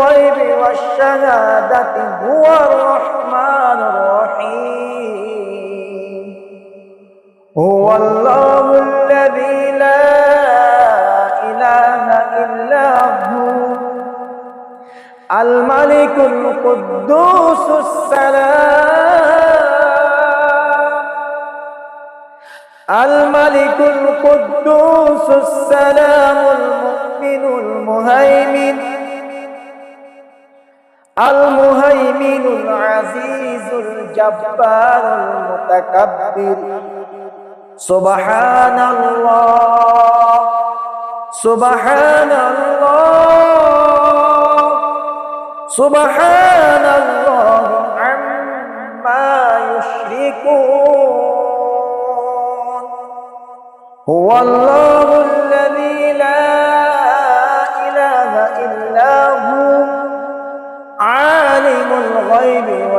الغيب والشهادة هو الرحمن الرحيم هو الله الذي لا إله إلا هو الملك القدوس السلام الملك القدوس السلام المؤمن المهيمن আল মুহাইমিনুল আজিজুল জাব্বারুল মুতাকাব্বির। সুবহানাল্লাহ সুবহানাল্লাহ সুবহানাল্লাহ আম্মা ইউশরিকুন। হুয়াল্লাহুল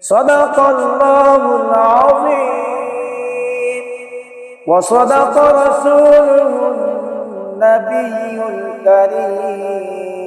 صدق الله العظيم. وصدق رسوله النبي الكريم.